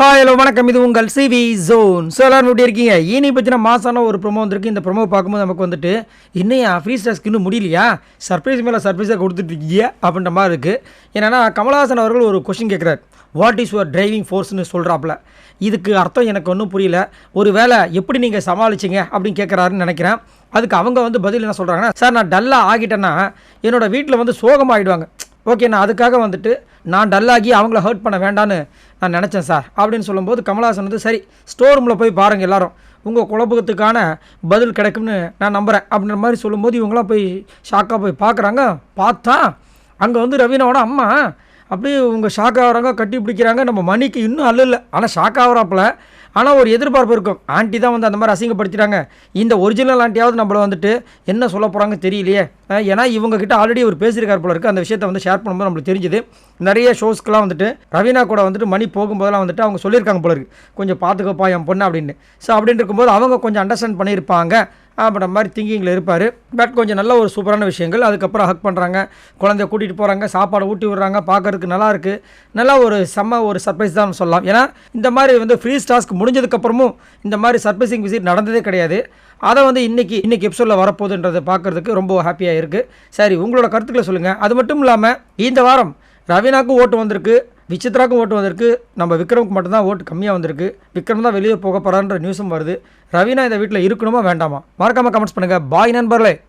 Hi hello வணக்கம். இது உங்கள் சிவி ஜோன் ஸோ எல்லோரும் எப்படி இருக்கீங்க? இனி பற்றின மாசான ஒரு ப்ரோமோ வந்திருக்கு. இந்த ப்ரொமோ பார்க்கும்போது நமக்கு வந்துட்டு இன்னையா ஃப்ரீ ஸ்டாஸ்க்கு இன்னும் முடியலையா? சர்ப்ரைஸ் மேலே சர்ப்ரைஸாக கொடுத்துட்ருக்கீங்க அப்படின்ற மாதிரி இருக்குது ஏன்னா கமலஹாசன் அவர்கள் ஒரு கொஷின் கேட்குறாரு வாட் இஸ் யுவர் டிரைவிங் ஃபோர்ஸ்னு சொல்கிறாப்புல இதுக்கு அர்த்தம் எனக்கு ஒன்றும் புரியல. ஒரு வேளை எப்படி நீங்கள் சமாளிச்சிங்க அப்படின்னு கேட்குறாருன்னு நினைக்கிறேன். அதுக்கு அவங்க வந்து பதில் என்ன சொல்கிறாங்கன்னா சார் நான் டல்லாக ஆகிட்டேன்னா என்னோடய வீட்டில் வந்து சோகமாக ஆகிடுவாங்க ஓகே நான் அதுக்காக வந்துட்டு நான் டல்லாகி அவங்கள ஹர்ட் பண்ண வேண்டான்னு நான் நினச்சேன் சார். அப்படின்னு சொல்லும்போது கமலஹாசன் வந்து சரி ஸ்டோர் ரூமில் போய் பாருங்கள் எல்லாரும். உங்கள் குழப்பத்துக்கான பதில் கிடைக்கும்னு நான் நம்புகிறேன் அப்படின்ற மாதிரி சொல்லும்போது இவங்களாம் போய் ஷாக்காக போய் பார்க்குறாங்க. பார்த்தா அங்கே வந்து ரவீனாவோட அம்மா அப்படியே உங்கள் ஷாக் கட்டி பிடிக்கிறாங்க. நம்ம மணிக்கு இன்னும் அல்ல இல்லை ஆனால் ஷாக் ஆனால் ஒரு எதிர்பார்ப்பு இருக்கும். ஆண்டி தான் வந்து அந்த மாதிரி அசிங்கப்படுத்திட்டாங்க. இந்த ஒரிஜினல் ஆண்டியாவது நம்மளை வந்துட்டு என்ன சொல்ல போகிறாங்க தெரியலையே. ஏன்னா இவங்ககிட்ட ஆல்ரெடி ஒரு பேசியிருக்கார் போல இருக்குது அந்த விஷயத்தை வந்து ஷேர் பண்ணும்போது நம்மளுக்கு தெரிஞ்சுது. நிறைய ஷோஸ்க்கெலாம் வந்துட்டு ரவீனா கூட வந்துட்டு மணி போகும்போதெல்லாம் வந்துட்டு அவங்க சொல்லியிருக்காங்க போல இருக்குது கொஞ்சம் பார்த்துக்கப்பா என் பொண்ணு அப்படின்னு. ஸோ அப்படின்னு இருக்கும்போது அவங்க கொஞ்சம் அண்டர்ஸ்டாண்ட் பண்ணியிருப்பாங்க. அப்படின்ற மாதிரி திங்கிங்கில் இருப்பார். பட் கொஞ்சம் நல்ல ஒரு சூப்பரான விஷயங்கள். அதுக்கப்புறம் ஹக் பண்ணுறாங்க குழந்தைய கூட்டிகிட்டு போகிறாங்க சாப்பாடு ஊட்டி விடுறாங்க. பார்க்குறதுக்கு நல்லா இருக்குது நல்லா ஒரு செம்ம ஒரு சர்ப்ரைஸ் தான் சொல்லலாம். ஏன்னா இந்த மாதிரி வந்து ஃப்ரீ டாஸ்க் முடிஞ்சதுக்கப்புறமும் இந்த மாதிரி சர்ப்ரைசிங் விசிட் நடந்ததே கிடையாது. அதை வந்து இன்றைக்கி இன்றைக்கி எபிசோடில் வரப்போகுதுன்றதை பார்க்குறதுக்கு ரொம்ப ஹாப்பியாக இருக்குது சரி உங்களோட கருத்துக்களை சொல்லுங்கள் அது மட்டும் இல்லாமல் இந்த வாரம் ரவீனாக்கும் ஓட்டு வந்திருக்கு. விசித்ராவுக்கும் ஓட்டு வந்திருக்கு. நம்ம விக்ரமுக்கு மட்டும்தான் ஓட்டு கம்மியாக வந்திருக்கு. விக்ரம் தான் வெளியே போக போகிறான்ற நியூஸும் வருது. ரவீனா இந்த வீட்டில் இருக்கணுமா வேண்டாமா? மறக்காமல் கமெண்ட்ஸ் பண்ணுங்கள் பாய் நண்பர்களே.